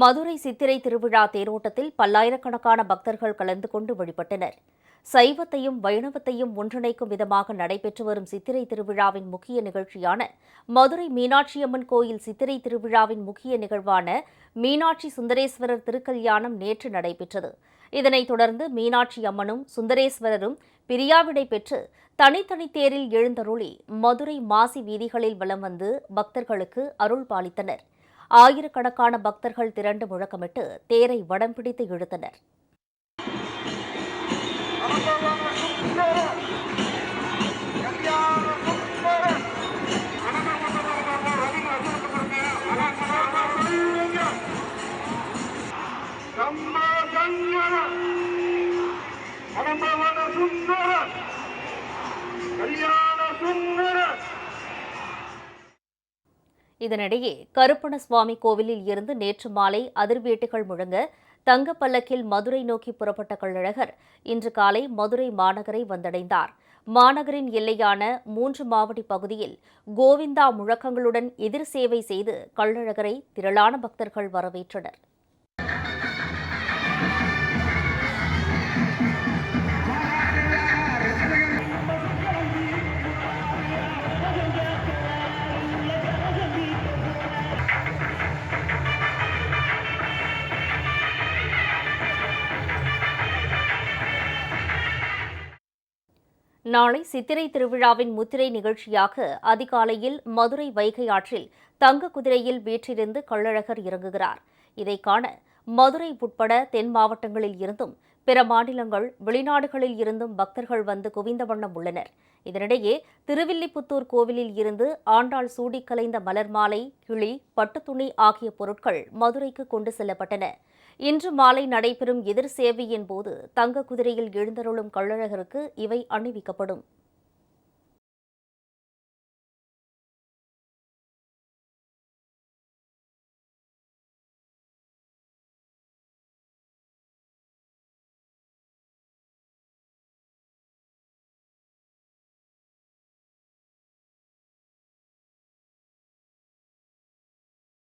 மதுரை சித்திரை திருவிழா தேரோட்டத்தில் பல்லாயிரக்கணக்கான பக்தர்கள் கலந்து கொண்டு வழிபட்டனர். சைவத்தையும் வைணவத்தையும் ஒன்றிணைக்கும் விதமாக நடைபெற்று வரும் சித்திரை திருவிழாவின் முக்கிய நிகழ்ச்சியான மதுரை மீனாட்சியம்மன் கோயில் சித்திரை திருவிழாவின் முக்கிய நிகழ்வான மீனாட்சி சுந்தரேஸ்வரர் திருக்கல்யாணம் நேற்று நடைபெற்றது. இதனைத் தொடர்ந்து மீனாட்சி அம்மனும் சுந்தரேஸ்வரரும் பிரியாவிடை பெற்று தனித்தனி தேரில் எழுந்தருளி மதுரை மாசி வீதிகளில் வலம் வந்து பக்தர்களுக்கு அருள் பாலித்தனர் ஆயிரக்கணக்கான பக்தர்கள் திரண்டு முழக்கமிட்டு தேரை வடம் பிடித்து இழுத்தனர் சுந்தர இதனிடையே கருப்பண சுவாமி கோவிலில் இருந்து நேற்று மாலை அதிர்வேட்டுகள் முழங்க தங்கப்பல்லக்கில் மதுரை நோக்கி புறப்பட்ட கள்ளழகர் இன்று காலை மதுரை மாநகரை வந்தடைந்தார். மாநகரின் எல்லையான மூன்று மாவடி பகுதியில் கோவிந்தா முழக்கங்களுடன் எதிர் சேவை செய்து கள்ளழகரை திரளான பக்தர்கள் வரவேற்றனர். நாளை சித்திரை திருவிழாவின் முத்திரை நிகழ்ச்சியாக அதிகாலையில் மதுரை வைகை ஆற்றில் தங்க குதிரையில் வீற்றிருந்து கள்ளழகர் இறங்குகிறார். இதை காண மதுரை உட்பட தென் மாவட்டங்களில் இருந்தும் பிற மாநிலங்கள் வெளிநாடுகளில் இருந்தும் பக்தர்கள் வந்து குவிந்த வண்ணம் உள்ளனர். இதனிடையே திருவில்லிபுத்தூர் கோவிலில் இருந்து ஆண்டாள் சூடி கலைந்த மலர் மாலை கிளி பட்டுத்துணி ஆகிய பொருட்கள் மதுரைக்கு கொண்டு செல்லப்பட்டன. இன்று மாலை நடைபெறும் எதிர் சேவையின் போது தங்க குதிரையில் எழுந்தருளும் கள்ளழகருக்கு இவை அணிவிக்கப்படும்.